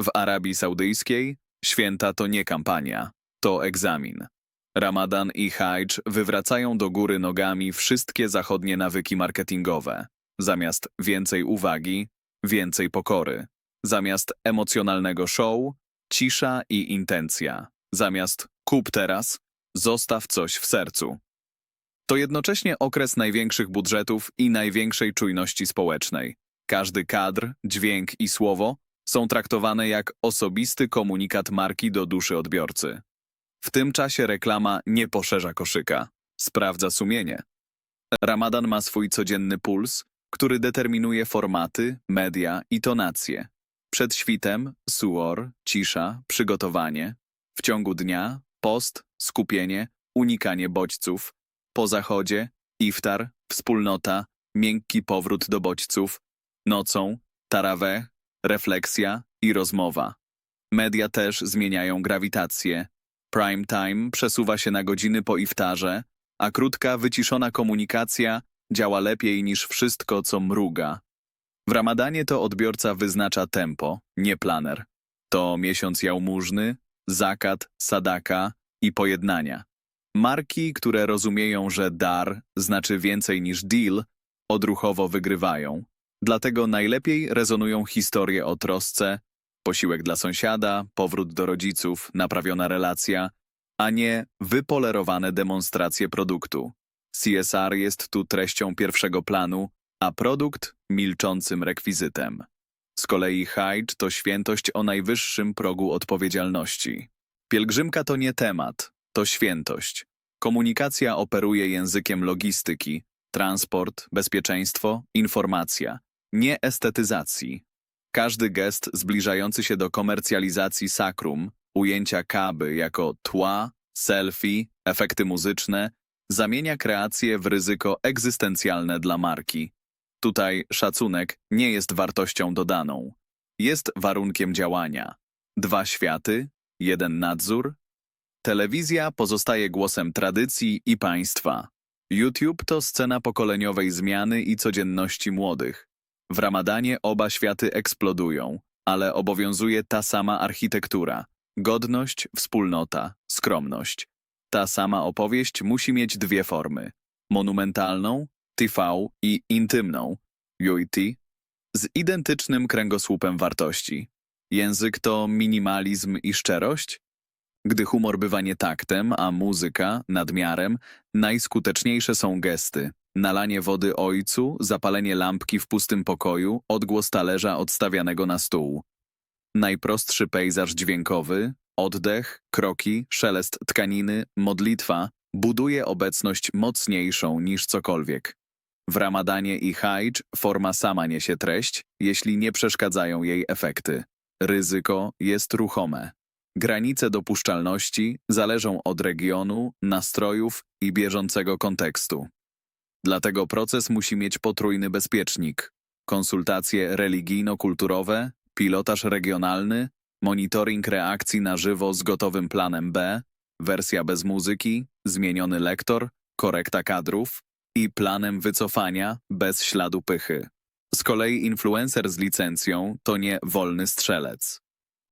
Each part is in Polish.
W Arabii Saudyjskiej święta to nie kampania, to egzamin. Ramadan i Hajj wywracają do góry nogami wszystkie zachodnie nawyki marketingowe. Zamiast więcej uwagi, więcej pokory. Zamiast emocjonalnego show, cisza i intencja. Zamiast kup teraz, zostaw coś w sercu. To jednocześnie okres największych budżetów i największej czujności społecznej. Każdy kadr, dźwięk i słowo są traktowane jak osobisty komunikat marki do duszy odbiorcy. W tym czasie reklama nie poszerza koszyka, sprawdza sumienie. Ramadan ma swój codzienny puls, który determinuje formaty, media i tonacje. Przed świtem suor, cisza, przygotowanie. W ciągu dnia post, skupienie, unikanie bodźców. Po zachodzie iftar, wspólnota, miękki powrót do bodźców. Nocą taraweh, refleksja i rozmowa. Media też zmieniają grawitację. Prime time przesuwa się na godziny po iftarze, a krótka, wyciszona komunikacja działa lepiej niż wszystko, co mruga. W ramadanie to odbiorca wyznacza tempo, nie planer. To miesiąc jałmużny, zakat, sadaka i pojednania. Marki, które rozumieją, że dar znaczy więcej niż deal, odruchowo wygrywają. Dlatego najlepiej rezonują historie o trosce, posiłek dla sąsiada, powrót do rodziców, naprawiona relacja, a nie wypolerowane demonstracje produktu. CSR jest tu treścią pierwszego planu, a produkt milczącym rekwizytem. Z kolei Hajj to świętość o najwyższym progu odpowiedzialności. Pielgrzymka to nie temat, to świętość. Komunikacja operuje językiem logistyki, transport, bezpieczeństwo, informacja, nie estetyzacji. Każdy gest zbliżający się do komercjalizacji sakrum, ujęcia kaby jako tła, selfie, efekty muzyczne, zamienia kreację w ryzyko egzystencjalne dla marki. Tutaj szacunek nie jest wartością dodaną. Jest warunkiem działania. Dwa światy, jeden nadzór. Telewizja pozostaje głosem tradycji i państwa. YouTube to scena pokoleniowej zmiany i codzienności młodych. W ramadanie oba światy eksplodują, ale obowiązuje ta sama architektura. Godność, wspólnota, skromność. Ta sama opowieść musi mieć dwie formy. Monumentalną, TV i intymną, UIT, z identycznym kręgosłupem wartości. Język to minimalizm i szczerość? Gdy humor bywa nietaktem, a muzyka nadmiarem, najskuteczniejsze są gesty. Nalanie wody ojcu, zapalenie lampki w pustym pokoju, odgłos talerza odstawianego na stół. Najprostszy pejzaż dźwiękowy, oddech, kroki, szelest tkaniny, modlitwa buduje obecność mocniejszą niż cokolwiek. W ramadanie i hajj forma sama niesie treść, jeśli nie przeszkadzają jej efekty. Ryzyko jest ruchome. Granice dopuszczalności zależą od regionu, nastrojów i bieżącego kontekstu. Dlatego proces musi mieć potrójny bezpiecznik. Konsultacje religijno-kulturowe, pilotaż regionalny, monitoring reakcji na żywo z gotowym planem B, wersja bez muzyki, zmieniony lektor, korekta kadrów i planem wycofania bez śladu pychy. Z kolei influencer z licencją to nie wolny strzelec.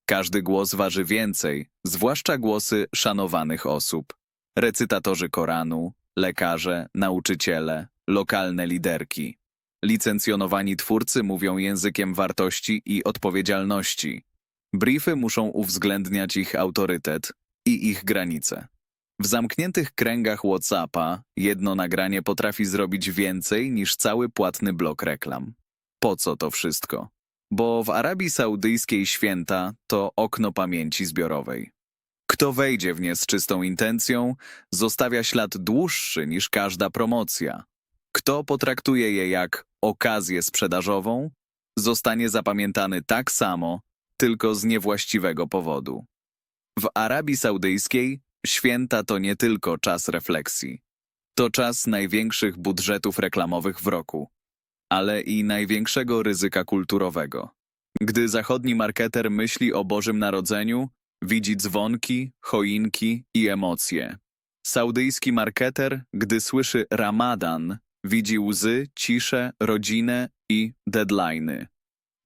Każdy głos waży więcej, zwłaszcza głosy szanowanych osób. Recytatorzy Koranu, lekarze, nauczyciele, lokalne liderki. Licencjonowani twórcy mówią językiem wartości i odpowiedzialności. Briefy muszą uwzględniać ich autorytet i ich granice. W zamkniętych kręgach WhatsAppa jedno nagranie potrafi zrobić więcej niż cały płatny blok reklam. Po co to wszystko? Bo w Arabii Saudyjskiej święta to okno pamięci zbiorowej. Kto wejdzie w nie z czystą intencją, zostawia ślad dłuższy niż każda promocja. Kto potraktuje je jak okazję sprzedażową, zostanie zapamiętany tak samo, tylko z niewłaściwego powodu. W Arabii Saudyjskiej święta to nie tylko czas refleksji. To czas największych budżetów reklamowych w roku, ale i największego ryzyka kulturowego. Gdy zachodni marketer myśli o Bożym Narodzeniu, widzi dzwonki, choinki i emocje. Saudyjski marketer, gdy słyszy Ramadan, widzi łzy, ciszę, rodzinę i deadline'y.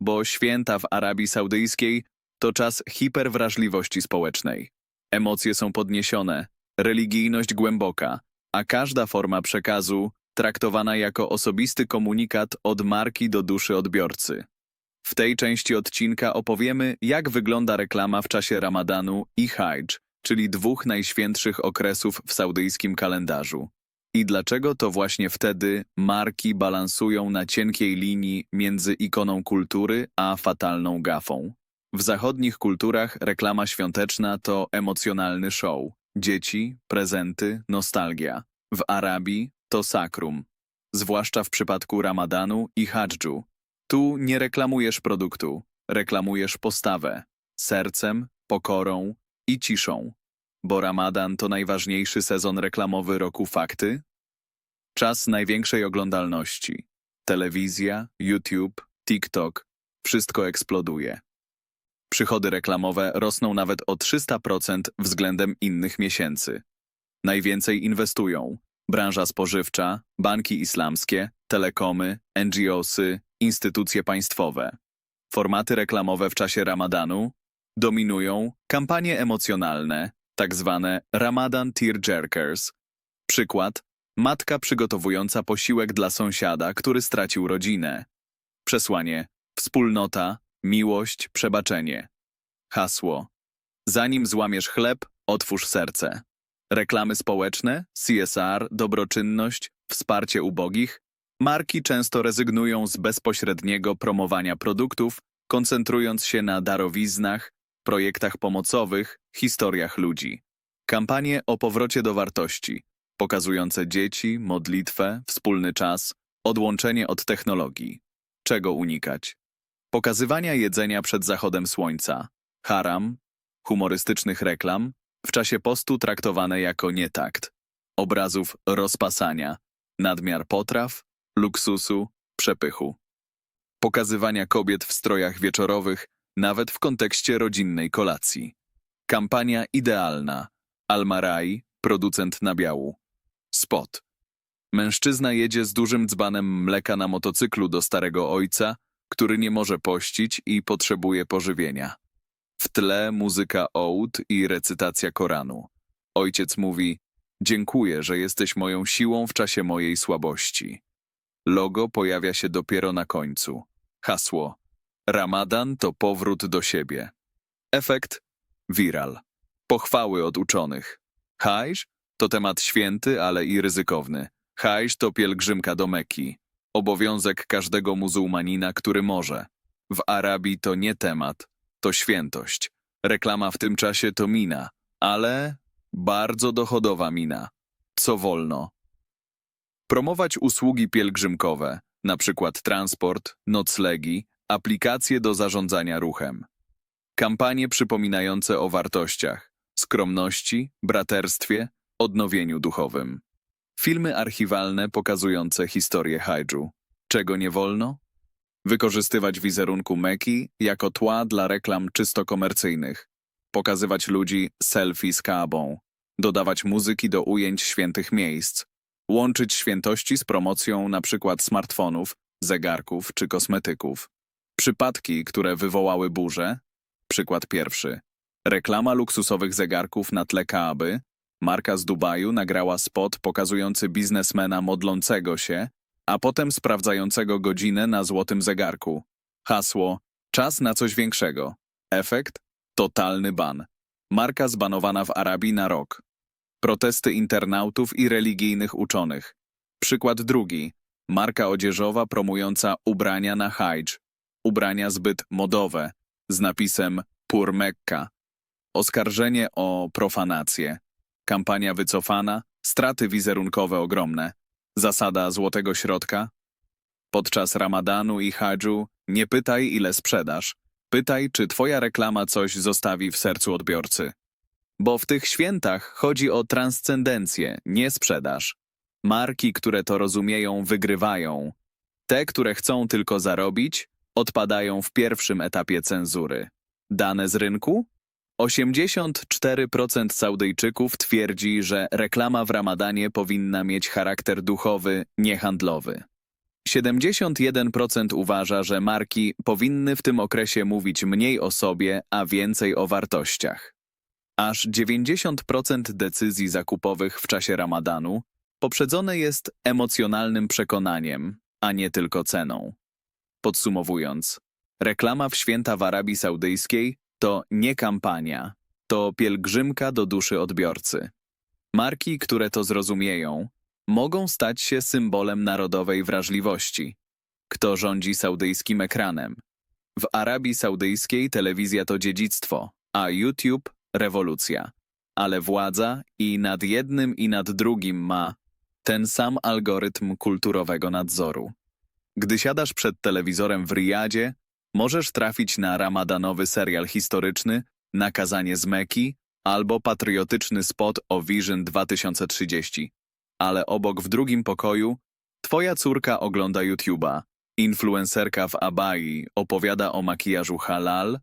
Bo święta w Arabii Saudyjskiej to czas hiperwrażliwości społecznej. Emocje są podniesione, religijność głęboka, a każda forma przekazu traktowana jako osobisty komunikat od marki do duszy odbiorcy. W tej części odcinka opowiemy, jak wygląda reklama w czasie Ramadanu i Hajj, czyli dwóch najświętszych okresów w saudyjskim kalendarzu. I dlaczego to właśnie wtedy marki balansują na cienkiej linii między ikoną kultury a fatalną gafą. W zachodnich kulturach reklama świąteczna to emocjonalny show. Dzieci, prezenty, nostalgia. W Arabii to sakrum, zwłaszcza w przypadku Ramadanu i Hadżu. Tu nie reklamujesz produktu, reklamujesz postawę, sercem, pokorą i ciszą. Bo Ramadan to najważniejszy sezon reklamowy roku fakty? Czas największej oglądalności. Telewizja, YouTube, TikTok, wszystko eksploduje. Przychody reklamowe rosną nawet o 300% względem innych miesięcy. Najwięcej inwestują branża spożywcza, banki islamskie, telekomy, NGOsy, instytucje państwowe. Formaty reklamowe w czasie Ramadanu dominują kampanie emocjonalne, tak zwane Ramadan Tearjerkers. Przykład matka przygotowująca posiłek dla sąsiada, który stracił rodzinę. Przesłanie wspólnota, miłość, przebaczenie. Hasło Zanim złamiesz chleb, otwórz serce. Reklamy społeczne, CSR, dobroczynność, wsparcie ubogich. Marki często rezygnują z bezpośredniego promowania produktów, koncentrując się na darowiznach, projektach pomocowych, historiach ludzi. Kampanie o powrocie do wartości, pokazujące dzieci, modlitwę, wspólny czas, odłączenie od technologii. Czego unikać? Pokazywania jedzenia przed zachodem słońca, haram, humorystycznych reklam, w czasie postu traktowane jako nietakt, obrazów rozpasania, nadmiar potraw, luksusu, przepychu. Pokazywania kobiet w strojach wieczorowych, nawet w kontekście rodzinnej kolacji. Kampania idealna. Almarai, producent nabiału. Spot. Mężczyzna jedzie z dużym dzbanem mleka na motocyklu do starego ojca, który nie może pościć i potrzebuje pożywienia. W tle muzyka oud i recytacja Koranu. Ojciec mówi: Dziękuję, że jesteś moją siłą w czasie mojej słabości. Logo pojawia się dopiero na końcu. Hasło: Ramadan to powrót do siebie. Efekt: viral. Pochwały od uczonych. Hajż to temat święty, ale i ryzykowny. Hajż to pielgrzymka do Mekki. Obowiązek każdego muzułmanina, który może. W Arabii to nie temat, to świętość. Reklama w tym czasie to mina, ale bardzo dochodowa mina. Co wolno? Promować usługi pielgrzymkowe, przykład transport, noclegi, aplikacje do zarządzania ruchem. Kampanie przypominające o wartościach, skromności, braterstwie, odnowieniu duchowym. Filmy archiwalne pokazujące historię Hajdżu. Czego nie wolno? Wykorzystywać wizerunku Meki jako tła dla reklam czysto komercyjnych. Pokazywać ludzi selfie z Kaabą. Dodawać muzyki do ujęć świętych miejsc. Łączyć świętości z promocją przykład smartfonów, zegarków czy kosmetyków. Przypadki, które wywołały burzę. Przykład pierwszy. Reklama luksusowych zegarków na tle Kaaby. Marka z Dubaju nagrała spot pokazujący biznesmena modlącego się, a potem sprawdzającego godzinę na złotym zegarku. Hasło: czas na coś większego. Efekt: totalny ban. Marka zbanowana w Arabii na rok. Protesty internautów i religijnych uczonych. Przykład drugi. Marka odzieżowa promująca ubrania na hajj. Ubrania zbyt modowe, z napisem Pur Mekka. Oskarżenie o profanację. Kampania wycofana, straty wizerunkowe ogromne. Zasada złotego środka? Podczas ramadanu i hadżu nie pytaj, ile sprzedasz. Pytaj, czy twoja reklama coś zostawi w sercu odbiorcy. Bo w tych świętach chodzi o transcendencję, nie sprzedaż. Marki, które to rozumieją, wygrywają. Te, które chcą tylko zarobić, odpadają w pierwszym etapie cenzury. Dane z rynku? 84% Saudyjczyków twierdzi, że reklama w Ramadanie powinna mieć charakter duchowy, nie handlowy. 71% uważa, że marki powinny w tym okresie mówić mniej o sobie, a więcej o wartościach. Aż 90% decyzji zakupowych w czasie ramadanu poprzedzone jest emocjonalnym przekonaniem, a nie tylko ceną. Podsumowując, reklama w święta w Arabii Saudyjskiej to nie kampania, to pielgrzymka do duszy odbiorcy. Marki, które to zrozumieją, mogą stać się symbolem narodowej wrażliwości. Kto rządzi saudyjskim ekranem? W Arabii Saudyjskiej telewizja to dziedzictwo, a YouTube rewolucja. Ale władza i nad jednym i nad drugim ma ten sam algorytm kulturowego nadzoru. Gdy siadasz przed telewizorem w Riyadzie, możesz trafić na ramadanowy serial historyczny, nakazanie z Meki albo patriotyczny spot o Vision 2030. Ale obok w drugim pokoju twoja córka ogląda YouTube'a, influencerka w Abai opowiada o makijażu halal,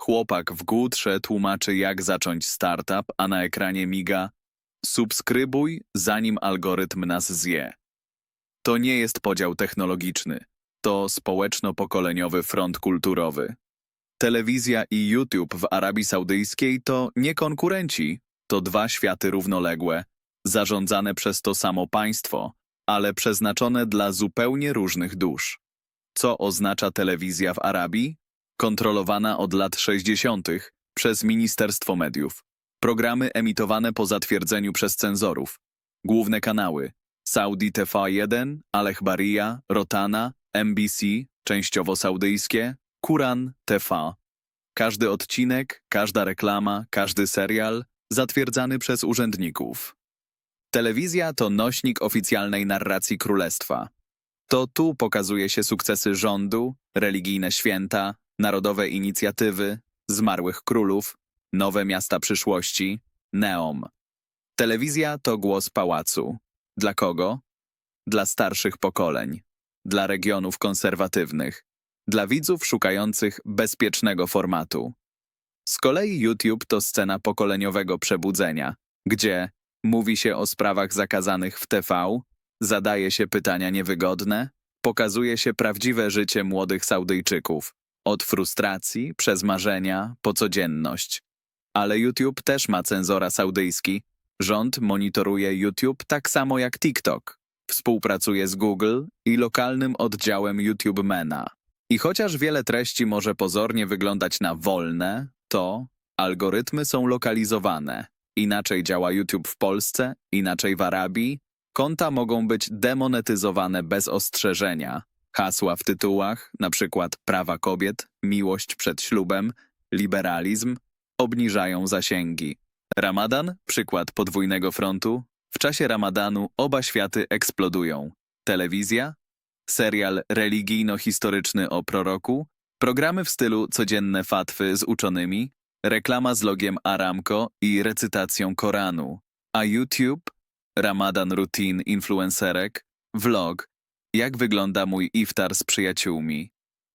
chłopak w Gutrze tłumaczy jak zacząć startup, a na ekranie miga subskrybuj zanim algorytm nas zje. To nie jest podział technologiczny, to społeczno-pokoleniowy front kulturowy. Telewizja i YouTube w Arabii Saudyjskiej to nie konkurenci, to dwa światy równoległe, zarządzane przez to samo państwo, ale przeznaczone dla zupełnie różnych dusz. Co oznacza telewizja w Arabii? Kontrolowana od lat 60. przez Ministerstwo Mediów. Programy emitowane po zatwierdzeniu przez cenzorów. Główne kanały Saudi TV1, Al Bahria, Rotana, MBC, częściowo saudyjskie, Kuran TV. Każdy odcinek, każda reklama, każdy serial zatwierdzany przez urzędników. Telewizja to nośnik oficjalnej narracji królestwa. To tu pokazuje się sukcesy rządu, religijne święta, narodowe inicjatywy, zmarłych królów, nowe miasta przyszłości, Neom. Telewizja to głos pałacu. Dla kogo? Dla starszych pokoleń, dla regionów konserwatywnych, dla widzów szukających bezpiecznego formatu. Z kolei YouTube to scena pokoleniowego przebudzenia, gdzie mówi się o sprawach zakazanych w TV, zadaje się pytania niewygodne, pokazuje się prawdziwe życie młodych Saudyjczyków, od frustracji przez marzenia po codzienność. Ale YouTube też ma cenzora saudyjski. Rząd monitoruje YouTube tak samo jak TikTok. Współpracuje z Google i lokalnym oddziałem YouTube Mena. I chociaż wiele treści może pozornie wyglądać na wolne, to algorytmy są lokalizowane. Inaczej działa YouTube w Polsce, inaczej w Arabii. Konta mogą być demonetyzowane bez ostrzeżenia. Hasła w tytułach, przykład prawa kobiet, miłość przed ślubem, liberalizm, obniżają zasięgi. Ramadan, przykład podwójnego frontu. W czasie ramadanu oba światy eksplodują. Telewizja, serial religijno-historyczny o proroku, programy w stylu codzienne fatwy z uczonymi, reklama z logiem Aramco i recytacją Koranu, a YouTube, Ramadan Routine influencerek, vlog, jak wygląda mój iftar z przyjaciółmi,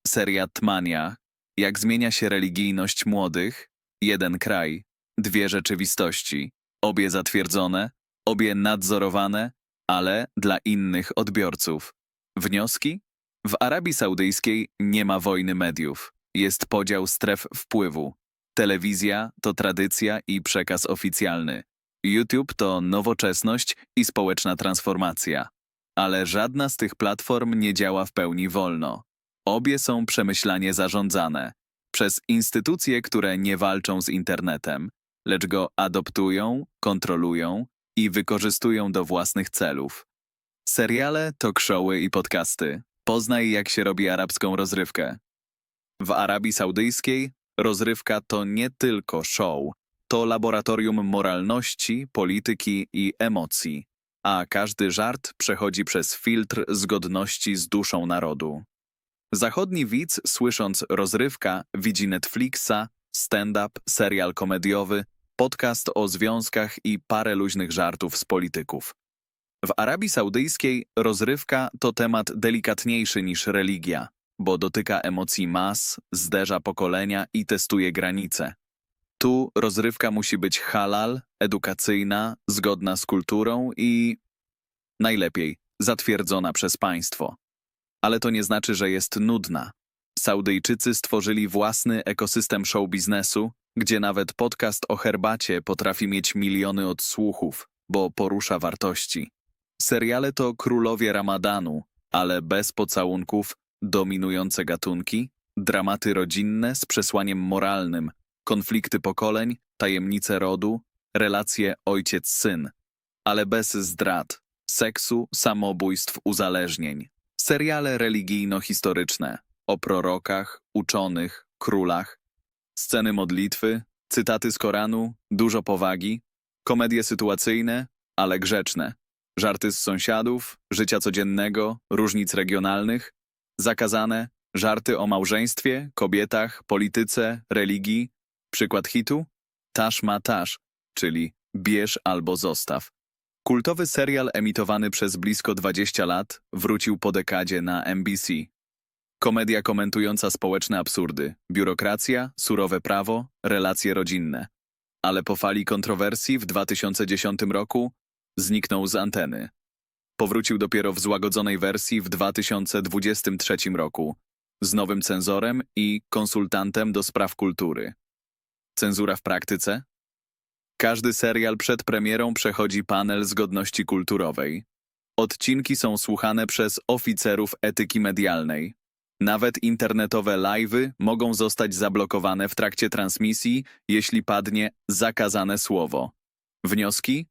seria Tmania, jak zmienia się religijność młodych, jeden kraj, dwie rzeczywistości, obie zatwierdzone, obie nadzorowane, ale dla innych odbiorców. Wnioski? W Arabii Saudyjskiej nie ma wojny mediów. Jest podział stref wpływu. Telewizja to tradycja i przekaz oficjalny. YouTube to nowoczesność i społeczna transformacja. Ale żadna z tych platform nie działa w pełni wolno. Obie są przemyślanie zarządzane przez instytucje, które nie walczą z internetem, lecz go adoptują, kontrolują i wykorzystują do własnych celów. Seriale, talk i podcasty. Poznaj, jak się robi arabską rozrywkę. W Arabii Saudyjskiej rozrywka to nie tylko show, to laboratorium moralności, polityki i emocji, a każdy żart przechodzi przez filtr zgodności z duszą narodu. Zachodni widz, słysząc rozrywka, widzi Netflixa, stand-up, serial komediowy, podcast o związkach i parę luźnych żartów z polityków. W Arabii Saudyjskiej rozrywka to temat delikatniejszy niż religia, bo dotyka emocji mas, zderza pokolenia i testuje granice. Tu rozrywka musi być halal, edukacyjna, zgodna z kulturą i najlepiej zatwierdzona przez państwo. Ale to nie znaczy, że jest nudna. Saudyjczycy stworzyli własny ekosystem show biznesu, gdzie nawet podcast o herbacie potrafi mieć miliony odsłuchów, bo porusza wartości. Seriale to królowie ramadanu, ale bez pocałunków, dominujące gatunki, dramaty rodzinne z przesłaniem moralnym, konflikty pokoleń, tajemnice rodu, relacje ojciec-syn, ale bez zdrad, seksu, samobójstw, uzależnień. Seriale religijno-historyczne o prorokach, uczonych, królach, sceny modlitwy, cytaty z Koranu, dużo powagi, komedie sytuacyjne, ale grzeczne, żarty z sąsiadów, życia codziennego, różnic regionalnych, zakazane, żarty o małżeństwie, kobietach, polityce, religii. Przykład hitu? Tasz ma tasz, czyli bierz albo zostaw. Kultowy serial emitowany przez blisko 20 lat wrócił po dekadzie na NBC. Komedia komentująca społeczne absurdy, biurokracja, surowe prawo, relacje rodzinne. Ale po fali kontrowersji w 2010 roku zniknął z anteny. Powrócił dopiero w złagodzonej wersji w 2023 roku z nowym cenzorem i konsultantem do spraw kultury. Cenzura w praktyce? Każdy serial przed premierą przechodzi panel zgodności kulturowej. Odcinki są słuchane przez oficerów etyki medialnej. Nawet internetowe live'y mogą zostać zablokowane w trakcie transmisji, jeśli padnie zakazane słowo. Wnioski?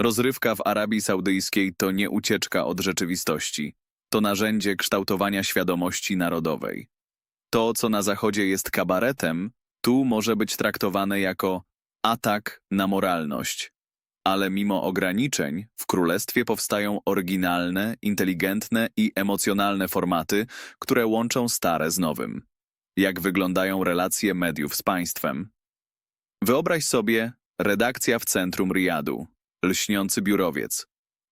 Rozrywka w Arabii Saudyjskiej to nie ucieczka od rzeczywistości. To narzędzie kształtowania świadomości narodowej. To, co na Zachodzie jest kabaretem, tu może być traktowane jako atak na moralność. Ale mimo ograniczeń, w królestwie powstają oryginalne, inteligentne i emocjonalne formaty, które łączą stare z nowym. Jak wyglądają relacje mediów z państwem? Wyobraź sobie redakcja w centrum Riyadu, lśniący biurowiec,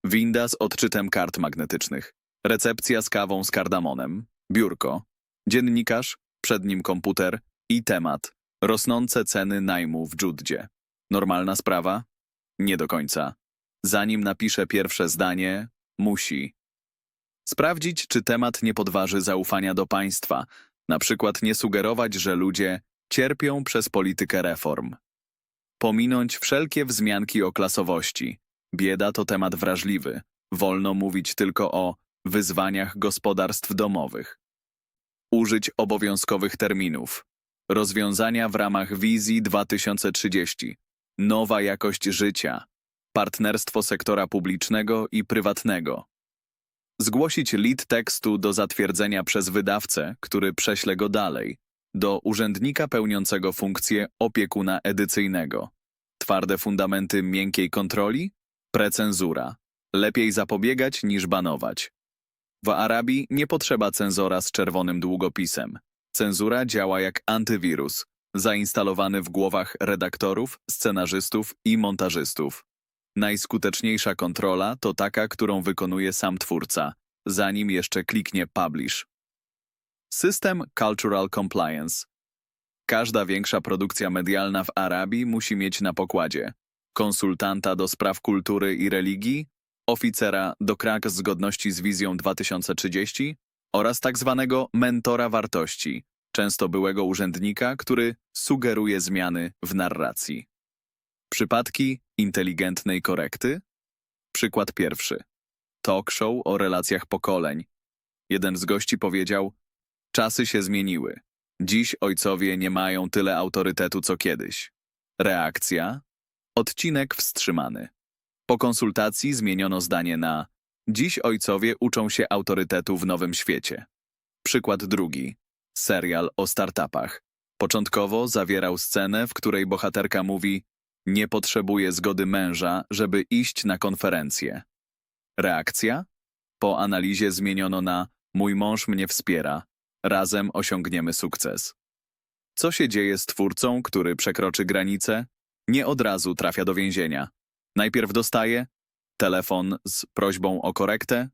winda z odczytem kart magnetycznych, recepcja z kawą z kardamonem, biurko, dziennikarz, przed nim komputer i temat rosnące ceny najmu w Dżuddzie. Normalna sprawa? Nie do końca. Zanim napisze pierwsze zdanie, musi sprawdzić, czy temat nie podważy zaufania do państwa, na przykład nie sugerować, że ludzie cierpią przez politykę reform. Pominąć wszelkie wzmianki o klasowości. Bieda to temat wrażliwy. Wolno mówić tylko o wyzwaniach gospodarstw domowych. Użyć obowiązkowych terminów. Rozwiązania w ramach wizji 2030. Nowa jakość życia. Partnerstwo sektora publicznego i prywatnego. Zgłosić lead tekstu do zatwierdzenia przez wydawcę, który prześle go dalej, do urzędnika pełniącego funkcję opiekuna edycyjnego. Twarde fundamenty miękkiej kontroli? Precenzura. Lepiej zapobiegać niż banować. W Arabii nie potrzeba cenzora z czerwonym długopisem. Cenzura działa jak antywirus, zainstalowany w głowach redaktorów, scenarzystów i montażystów. Najskuteczniejsza kontrola to taka, którą wykonuje sam twórca, zanim jeszcze kliknie Publish. System Cultural Compliance. Każda większa produkcja medialna w Arabii musi mieć na pokładzie konsultanta do spraw kultury i religii, oficera do krak zgodności z wizją 2030 oraz tak zwanego mentora wartości, często byłego urzędnika, który sugeruje zmiany w narracji. Przypadki inteligentnej korekty? Przykład pierwszy. Talk show o relacjach pokoleń. Jeden z gości powiedział: Czasy się zmieniły. Dziś ojcowie nie mają tyle autorytetu co kiedyś. Reakcja? Odcinek wstrzymany. Po konsultacji zmieniono zdanie na Dziś ojcowie uczą się autorytetu w nowym świecie. Przykład drugi. Serial o startupach. Początkowo zawierał scenę, w której bohaterka mówi nie potrzebuję zgody męża, żeby iść na konferencję. Reakcja? Po analizie zmieniono na mój mąż mnie wspiera. Razem osiągniemy sukces. Co się dzieje z twórcą, który przekroczy granicę? Nie od razu trafia do więzienia. Najpierw dostaje telefon z prośbą o korektę,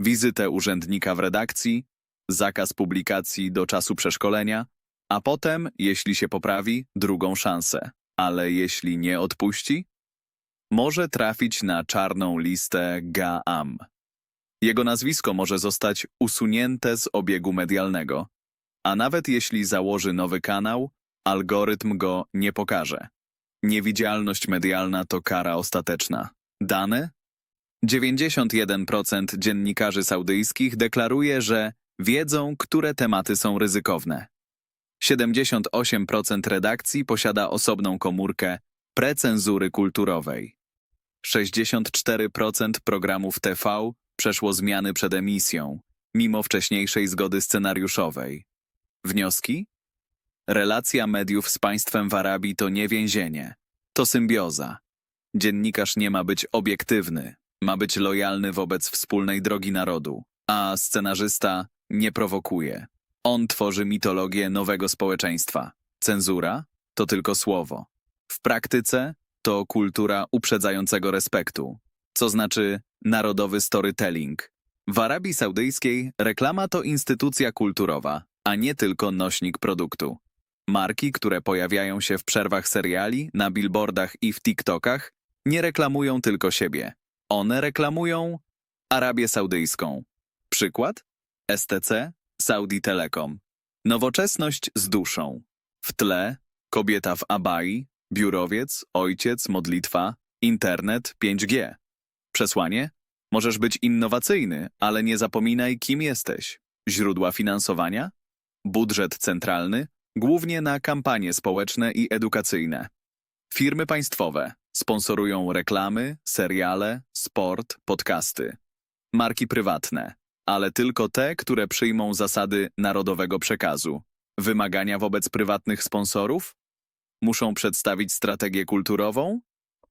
wizytę urzędnika w redakcji, zakaz publikacji do czasu przeszkolenia, a potem, jeśli się poprawi, drugą szansę. Ale jeśli nie odpuści, może trafić na czarną listę GAAM. Jego nazwisko może zostać usunięte z obiegu medialnego. A nawet jeśli założy nowy kanał, algorytm go nie pokaże. Niewidzialność medialna to kara ostateczna. Dane? 91% dziennikarzy saudyjskich deklaruje, że wiedzą, które tematy są ryzykowne. 78% redakcji posiada osobną komórkę precenzury kulturowej. 64% programów TV przeszło zmiany przed emisją, mimo wcześniejszej zgody scenariuszowej. Wnioski? Relacja mediów z państwem w Arabii to nie więzienie, to symbioza. Dziennikarz nie ma być obiektywny, ma być lojalny wobec wspólnej drogi narodu, a scenarzysta nie prowokuje. On tworzy mitologię nowego społeczeństwa. Cenzura to tylko słowo. W praktyce to kultura uprzedzającego respektu, co znaczy narodowy storytelling. W Arabii Saudyjskiej reklama to instytucja kulturowa, a nie tylko nośnik produktu. Marki, które pojawiają się w przerwach seriali, na billboardach i w TikTokach, nie reklamują tylko siebie. One reklamują Arabię Saudyjską. Przykład? STC, Saudi Telecom. Nowoczesność z duszą. W tle kobieta w abai, biurowiec, ojciec, modlitwa, internet, 5G. Przesłanie? Możesz być innowacyjny, ale nie zapominaj, kim jesteś. Źródła finansowania? Budżet centralny, głównie na kampanie społeczne i edukacyjne. Firmy państwowe sponsorują reklamy, seriale, sport, podcasty. Marki prywatne, ale tylko te, które przyjmą zasady narodowego przekazu. Wymagania wobec prywatnych sponsorów? Muszą przedstawić strategię kulturową?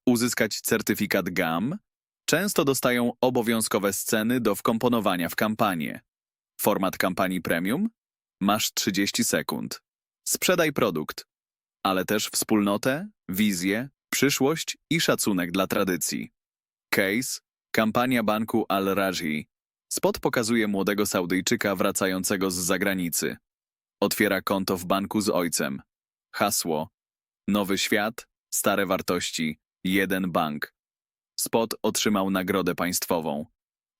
Uzyskać certyfikat GAM? Często dostają obowiązkowe sceny do wkomponowania w kampanię. Format kampanii premium? Masz 30 sekund. Sprzedaj produkt, ale też wspólnotę, wizję, przyszłość i szacunek dla tradycji. Case Kampania banku Al-Rajhi. Spot pokazuje młodego Saudyjczyka wracającego z zagranicy. Otwiera konto w banku z ojcem. Hasło Nowy świat, stare wartości, jeden bank. Spot otrzymał nagrodę państwową.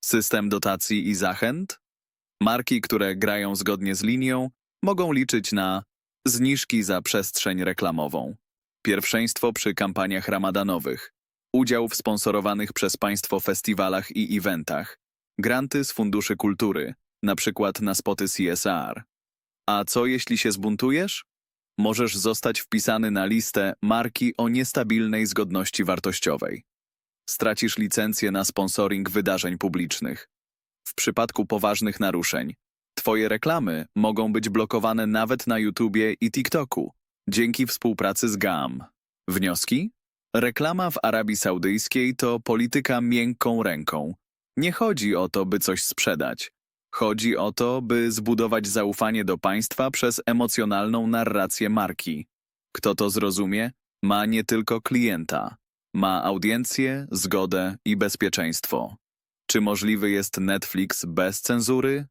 System dotacji i zachęt? Marki, które grają zgodnie z linią, mogą liczyć na zniżki za przestrzeń reklamową, pierwszeństwo przy kampaniach ramadanowych, udział w sponsorowanych przez państwo festiwalach i eventach, granty z funduszy kultury, na przykład na spoty CSR. A co jeśli się zbuntujesz? Możesz zostać wpisany na listę marki o niestabilnej zgodności wartościowej. Stracisz licencję na sponsoring wydarzeń publicznych. W przypadku poważnych naruszeń, Twoje reklamy mogą być blokowane nawet na YouTubie i TikToku dzięki współpracy z GAM. Wnioski? Reklama w Arabii Saudyjskiej to polityka miękką ręką. Nie chodzi o to, by coś sprzedać. Chodzi o to, by zbudować zaufanie do państwa przez emocjonalną narrację marki. Kto to zrozumie, ma nie tylko klienta, ma audiencję, zgodę i bezpieczeństwo. Czy możliwy jest Netflix bez cenzury?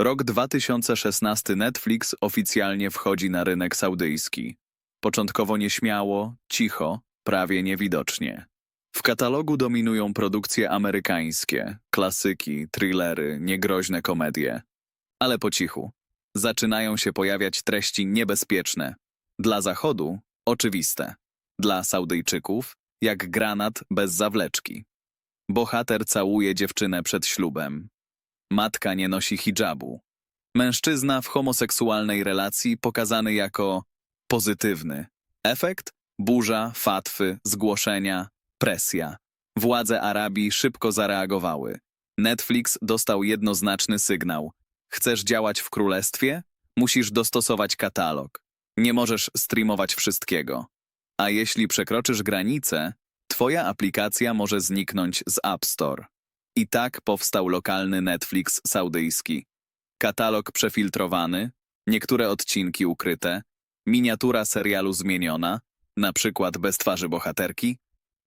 Rok 2016 Netflix oficjalnie wchodzi na rynek saudyjski. Początkowo nieśmiało, cicho, prawie niewidocznie. W katalogu dominują produkcje amerykańskie, klasyki, thrillery, niegroźne komedie. Ale po cichu. Zaczynają się pojawiać treści niebezpieczne. Dla Zachodu oczywiste. Dla Saudyjczyków jak granat bez zawleczki. Bohater całuje dziewczynę przed ślubem. Matka nie nosi hijabu. Mężczyzna w homoseksualnej relacji pokazany jako pozytywny. Efekt? Burza, fatwy, zgłoszenia, presja. Władze Arabii szybko zareagowały. Netflix dostał jednoznaczny sygnał. Chcesz działać w królestwie? Musisz dostosować katalog. Nie możesz streamować wszystkiego. A jeśli przekroczysz granicę, twoja aplikacja może zniknąć z App Store. I tak powstał lokalny Netflix saudyjski. Katalog przefiltrowany, niektóre odcinki ukryte, miniatura serialu zmieniona, na przykład bez twarzy bohaterki,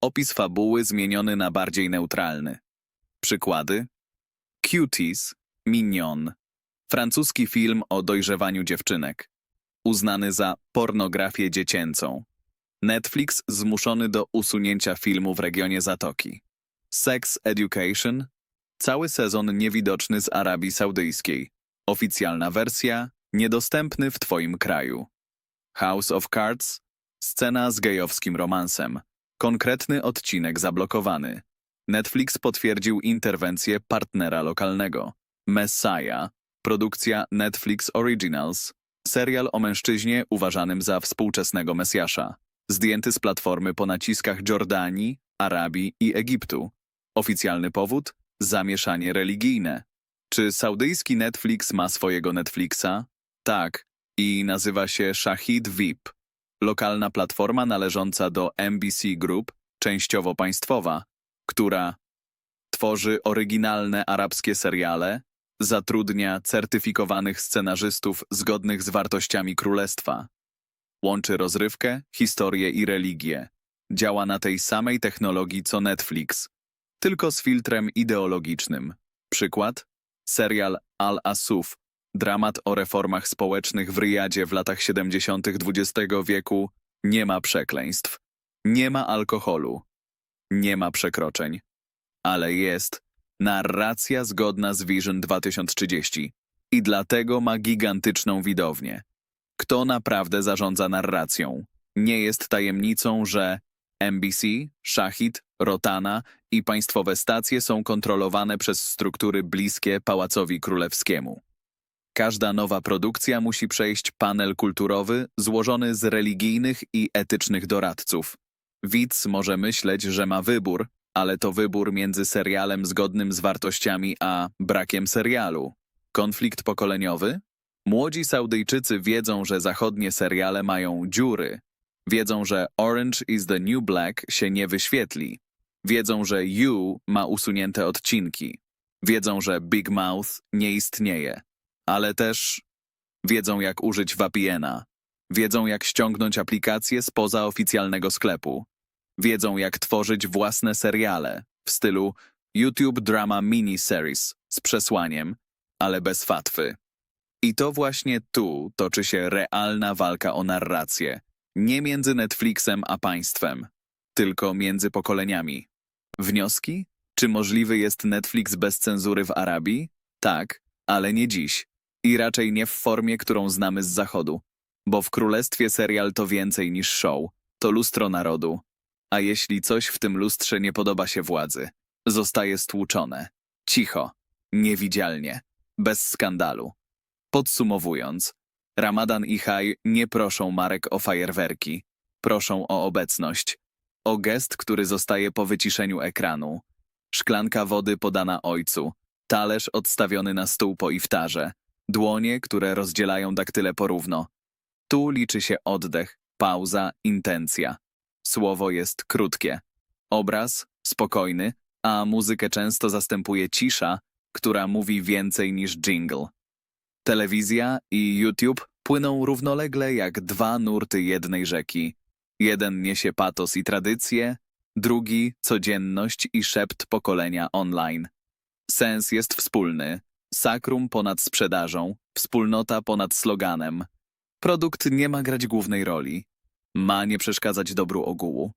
opis fabuły zmieniony na bardziej neutralny. Przykłady: Cuties, Mignon, francuski film o dojrzewaniu dziewczynek, uznany za pornografię dziecięcą. Netflix zmuszony do usunięcia filmu w regionie Zatoki. Sex Education, Cały sezon niewidoczny z Arabii Saudyjskiej. Oficjalna wersja niedostępny w Twoim kraju. House of Cards scena z gejowskim romansem. Konkretny odcinek zablokowany. Netflix potwierdził interwencję partnera lokalnego. Messiah, produkcja Netflix Originals, serial o mężczyźnie uważanym za współczesnego Mesjasza. Zdjęty z platformy po naciskach Jordanii, Arabii i Egiptu. Oficjalny powód? Zamieszanie religijne. Czy saudyjski Netflix ma swojego Netflixa? Tak, i nazywa się Shahid VIP. Lokalna platforma należąca do MBC Group, częściowo państwowa, która tworzy oryginalne arabskie seriale, zatrudnia certyfikowanych scenarzystów zgodnych z wartościami królestwa, łączy rozrywkę, historię i religię. Działa na tej samej technologii co Netflix, tylko z filtrem ideologicznym. Przykład? Serial Al-Asuf, dramat o reformach społecznych w Riyadzie w latach 70. XX wieku, nie ma przekleństw, nie ma alkoholu, nie ma przekroczeń, ale jest narracja zgodna z Vision 2030 i dlatego ma gigantyczną widownię. Kto naprawdę zarządza narracją? Nie jest tajemnicą, że NBC, Shahid, Rotana i państwowe stacje są kontrolowane przez struktury bliskie Pałacowi Królewskiemu. Każda nowa produkcja musi przejść panel kulturowy złożony z religijnych i etycznych doradców. Widz może myśleć, że ma wybór, ale to wybór między serialem zgodnym z wartościami a brakiem serialu. Konflikt pokoleniowy? Młodzi Saudyjczycy wiedzą, że zachodnie seriale mają dziury. Wiedzą, że Orange is the New Black się nie wyświetli. Wiedzą, że You ma usunięte odcinki. Wiedzą, że Big Mouth nie istnieje. Ale też wiedzą, jak użyć VPN-a. Wiedzą, jak ściągnąć aplikację spoza oficjalnego sklepu. Wiedzą, jak tworzyć własne seriale w stylu YouTube Drama Miniseries z przesłaniem, ale bez fatwy. I to właśnie tu toczy się realna walka o narrację. Nie między Netflixem a państwem, tylko między pokoleniami. Wnioski? Czy możliwy jest Netflix bez cenzury w Arabii? Tak, ale nie dziś. I raczej nie w formie, którą znamy z Zachodu. Bo w królestwie serial to więcej niż show, to lustro narodu. A jeśli coś w tym lustrze nie podoba się władzy, zostaje stłuczone. Cicho, niewidzialnie, bez skandalu. Podsumowując, Ramadan i Haj nie proszą marek o fajerwerki, proszą o obecność, o gest, który zostaje po wyciszeniu ekranu. Szklanka wody podana ojcu, talerz odstawiony na stół po iftarze, dłonie, które rozdzielają daktyle porówno. Tu liczy się oddech, pauza, intencja. Słowo jest krótkie. Obraz spokojny, a muzykę często zastępuje cisza, która mówi więcej niż jingle. Telewizja i YouTube płyną równolegle jak dwa nurty jednej rzeki. Jeden niesie patos i tradycję, drugi codzienność i szept pokolenia online. Sens jest wspólny. Sakrum ponad sprzedażą, wspólnota ponad sloganem. Produkt nie ma grać głównej roli. Ma nie przeszkadzać dobru ogółu.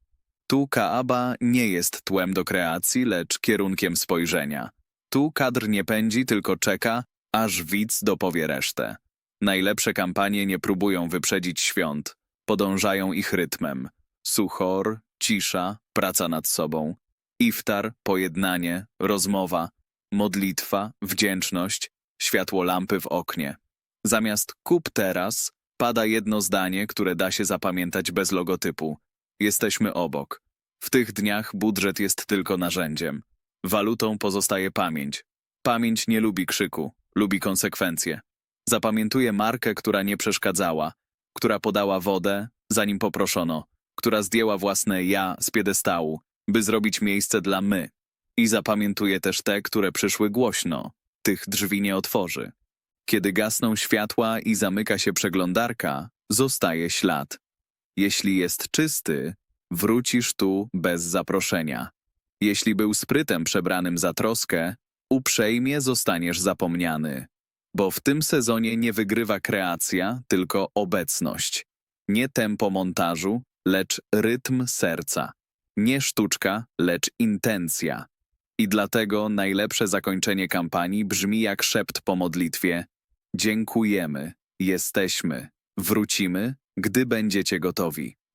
Tu Kaaba nie jest tłem do kreacji, lecz kierunkiem spojrzenia. Tu kadr nie pędzi, tylko czeka, aż widz dopowie resztę. Najlepsze kampanie nie próbują wyprzedzić świąt, podążają ich rytmem. Suchor, cisza, praca nad sobą. Iftar, pojednanie, rozmowa, modlitwa, wdzięczność, światło lampy w oknie. Zamiast kup teraz, pada jedno zdanie, które da się zapamiętać bez logotypu. Jesteśmy obok. W tych dniach budżet jest tylko narzędziem. Walutą pozostaje pamięć. Pamięć nie lubi krzyku, lubi konsekwencje. Zapamiętuje markę, która nie przeszkadzała, która podała wodę, zanim poproszono, która zdjęła własne ja z piedestału, by zrobić miejsce dla my. I zapamiętuje też te, które przyszły głośno. Tych drzwi nie otworzy. Kiedy gasną światła i zamyka się przeglądarka, zostaje ślad. Jeśli jest czysty, wrócisz tu bez zaproszenia. Jeśli był sprytem przebranym za troskę, uprzejmie zostaniesz zapomniany. Bo w tym sezonie nie wygrywa kreacja, tylko obecność. Nie tempo montażu, lecz rytm serca. Nie sztuczka, lecz intencja. I dlatego najlepsze zakończenie kampanii brzmi jak szept po modlitwie: Dziękujemy, jesteśmy, wrócimy, gdy będziecie gotowi.